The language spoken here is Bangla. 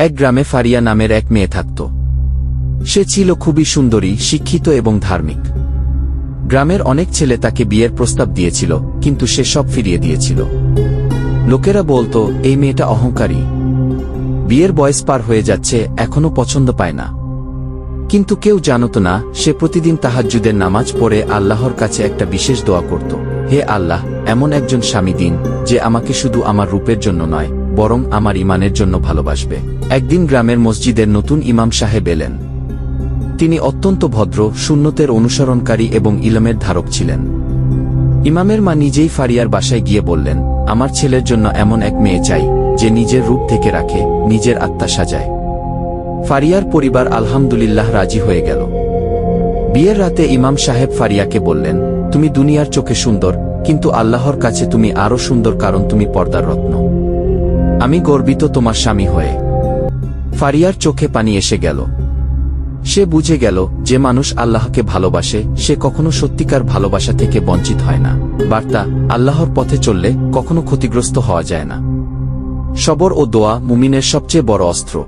এক গ্রামে ফারিয়া নামের এক মেয়ে থাকত। সে ছিল খুবই সুন্দরী, শিক্ষিত এবং ধার্মিক। গ্রামের অনেক ছেলে তাকে বিয়ের প্রস্তাব দিয়েছিল, কিন্তু সে সব ফিরিয়ে দিয়েছিল। লোকেরা বলতো, এই মেয়েটা অহংকারী। বিয়ের বয়স পার হয়ে যাচ্ছে, এখনও পছন্দ পায় না। কিন্তু কেউ জানত না, সে প্রতিদিন তাহাজ্জুদের নামাজ পড়ে আল্লাহর কাছে একটা বিশেষ দোয়া করত, হে আল্লাহ, এমন একজন স্বামী দিন, যে আমাকে শুধু আমার রূপের জন্য নয় বরং আমার ইমানের জন্য ভালোবাসবে। একদিন গ্রামের মসজিদের নতুন ইমাম সাহেব এলেন। তিনি অত্যন্ত ভদ্র শূন্যতের অনুসরণকারী এবং ইলমের ধারক ছিলেন। ইমামের মা নিজেই ফারিয়ার বাসায় গিয়ে বললেন, আমার ছেলের জন্য এমন এক মেয়ে চাই, যে নিজের রূপ থেকে রাখে, নিজের আত্মা সাজায়। ফারিয়ার পরিবার আলহামদুলিল্লাহ রাজি হয়ে গেল। বিয়ের রাতে ইমাম সাহেব ফারিয়াকে বললেন, তুমি দুনিয়ার চোখে সুন্দর, কিন্তু আল্লাহর কাছে তুমি আরও সুন্দর কারণ তুমি পর্দার রত্ন। আমি গর্বিত তোমার স্বামী হয়ে। ফারিয়ার চোখে পানি এসে গেল। সে বুঝে গেল, যে মানুষ আল্লাহকে ভালোবাসে, সে কখনো সত্যিকার ভালোবাসা থেকে বঞ্চিত হয় না। বার্তা, আল্লাহর পথে চললে কখনো ক্ষতিগ্রস্ত হওয়া যায় না। সবর ও দোয়া মুমিনের সবচেয়ে বড় অস্ত্র।